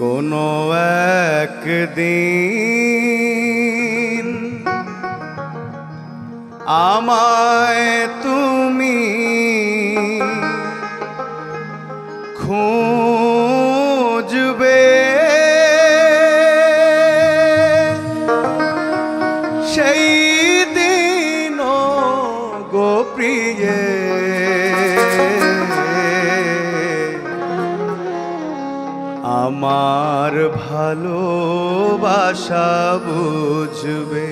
কোনো একদিন আমায় তুমি খুঁজবে। সেই দিন গো প্রিয়ে। আমার ভালোবাসা বুঝবে।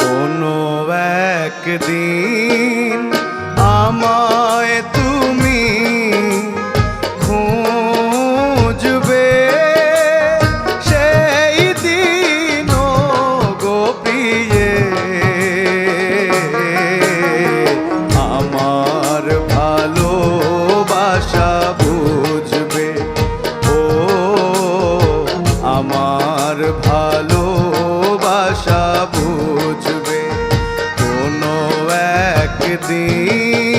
কোনো খুঁজবে সেই দিন গো প্রিয়ে। আমার ভালোবাসা বুঝবে। ও আমার ভালোবাসা বুঝবে। কোনো একদিন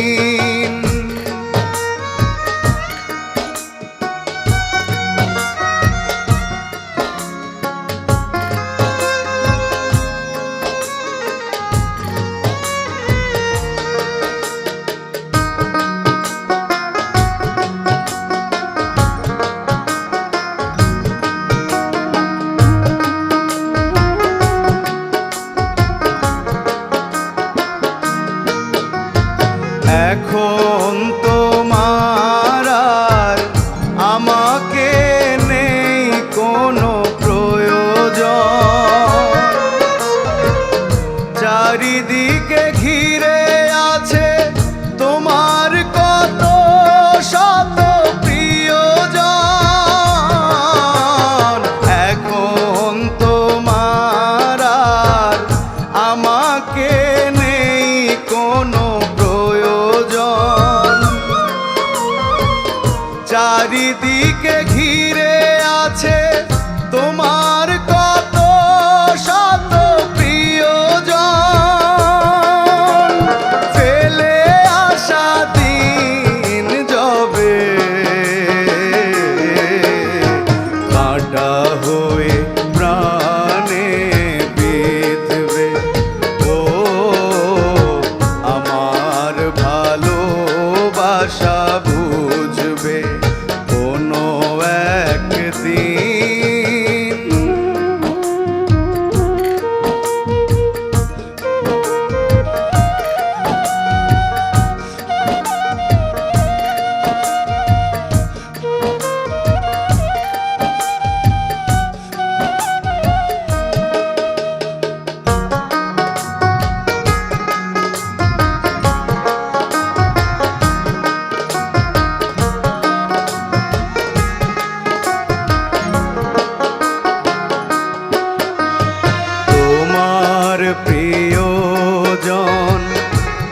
চারিদিকে ঘিরে আছে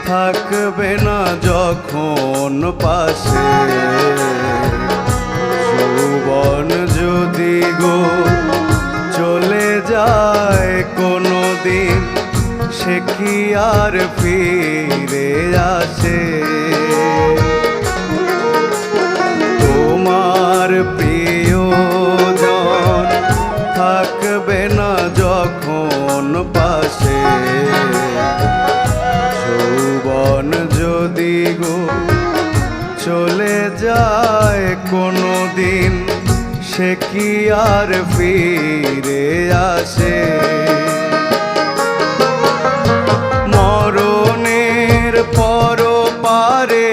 থাকবে না যখন পাশে। যৌবন যদি গো চলে যায় কোনো দিন সে কি আর ফিরে আসে? তোমার প্রিয়জন সে কি আর ফিরে আসে? মরণের পর পারে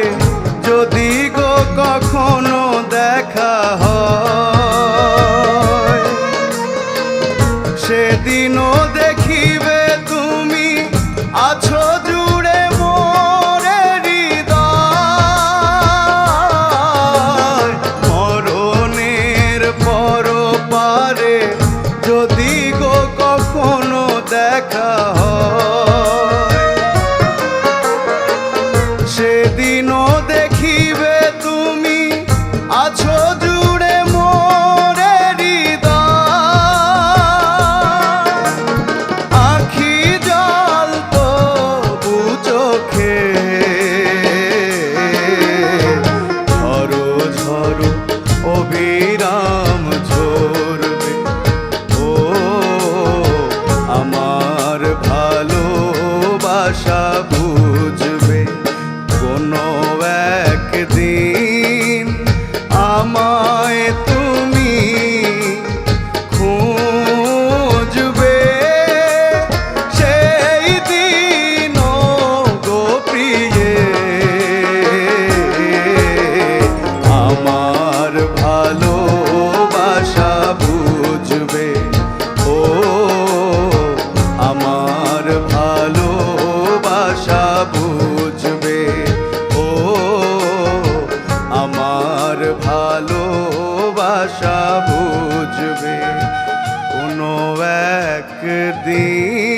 যদি গো কখনো দেখা হয়, সেদিনও দেখিবে বুঝবে কোনো একদিন